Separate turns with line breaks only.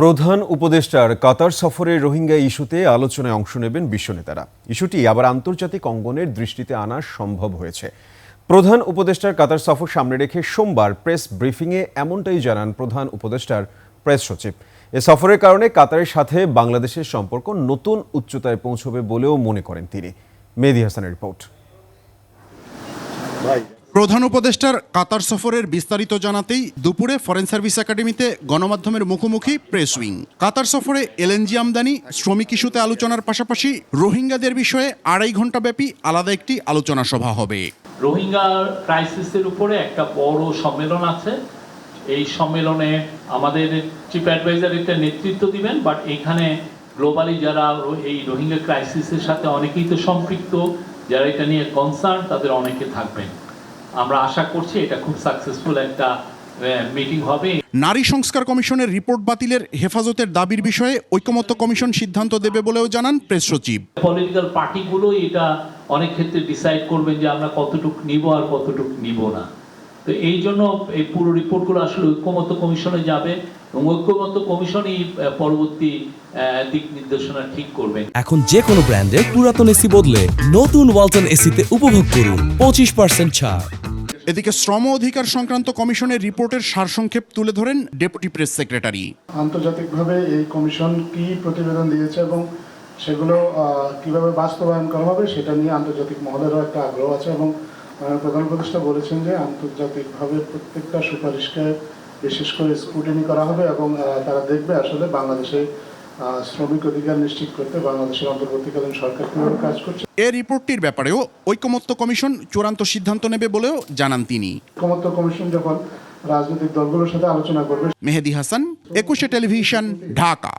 প্রধান উপদেষ্টার কাতার সফরে রোহিঙ্গা ইস্যুতে আলোচনায় অংশ নেবেন বিশ্ব নেতারা। ইস্যুটি আবার আন্তর্জাতিক অঙ্গনের দৃষ্টিতে আনা সম্ভব হয়েছে। প্রধান উপদেষ্টার কাতার সফর সামনে রেখে সোমবার প্রেস ব্রিফিংয়ে এমনটাই জানান প্রধান উপদেষ্টার প্রেস সচিব। এ সফরের কারণে কাতারের সাথে বাংলাদেশের সম্পর্ক নতুন উচ্চতায় পৌঁছবে বলেও মনে করেন তিনি। মেহেদি হাসানের রিপোর্ট।
প্রধান উপদেষ্টার কাতার সফরের বিস্তারিত জানাতেই দুপুরে ফরেন সার্ভিস একাডেমিতে গণমাধ্যমের মুখোমুখি প্রেস উইং। কাতার সফরে এলএনজি আমদানি, শ্রমিক ইস্যুতে আলোচনার পাশাপাশি রোহিঙ্গাদের বিষয়ে আড়াই ঘণ্টা ব্যাপী আলাদা একটি আলোচনা সভা হবে।
রোহিঙ্গা ক্রাইসিসের উপরে একটা বড় সম্মেলন আছে। এই সম্মেলনে আমাদের চিফ অ্যাডভাইজার এটা নেতৃত্ব দিবেন, বাট এখানে গ্লোবালি যারা এই রোহিঙ্গা ক্রাইসিসের সাথে অনেকেই তো সম্পৃক্ত, যারা এটা নিয়ে কনসার্ন, তাদের অনেকে থাকবেন। আমরা আশা করছি এটা খুব সাকসেসফুল একটা মিটিং হবে।
নারী সংস্কার কমিশনের রিপোর্ট বাতিলের হেফাজতের দাবির বিষয়ে ঐকমত্য কমিশন সিদ্ধান্ত দেবে বলেও জানান প্রেস সচিব।
পলিটিক্যাল পার্টিগুলো এটা অনেক ক্ষেত্রে ডিসাইড করবেন যে আমরা কতটুকু নিব আর কতটুকু নিব না। তো এই জন্য এই পুরো রিপোর্টগুলো আসলে ঐক্যমত্য কমিশনে যাবে এবং ঐক্যমত্য কমিশনই পরবর্তী আহ, দিক নির্দেশনা ঠিক করবেন
এখন যে কোনো ব্র্যান্ডের পুরাতন এসি বদলে নতুন ওয়ালটন এসিতে উপভোগ করুন পঁচিশ পার্সেন্ট ছাড়।
এদিকে শ্রম অধিকার সংক্রান্ত কমিশনের রিপোর্টের সারসংক্ষেপ তুলে ধরেন ডেপুটি প্রেস সেক্রেটারি।
আন্তর্জাতিকভাবে এই কমিশন কি প্রতিবেদন দিয়েছে এবং সেগুলো কীভাবে বাস্তবায়ন করা হবে সেটা নিয়ে আন্তর্জাতিক মহলেরও একটা আগ্রহ আছে এবং প্রধান উপদেষ্টা বলেছেন যে আন্তর্জাতিকভাবে প্রত্যেকটা সুপারিশকে বিশেষ করে স্ক্রুটিনি করা হবে এবং তারা দেখবে আসলে বাংলাদেশে শ্রমিক অধিকার নিশ্চিত করতে বাংলাদেশের অন্তর্বর্তীকালীন সরকার কীভাবে কাজ করছে?
এ রিপোর্টটির ব্যাপারেও ঐকমত্য কমিশন চূড়ান্ত সিদ্ধান্ত নেবে বলেও জানান তিনি।
ঐকমত্য কমিশন যখন রাজনৈতিক দলগুলোর সাথে আলোচনা করবে
মেহেদি হাসান একুশে টেলিভিশন ঢাকা।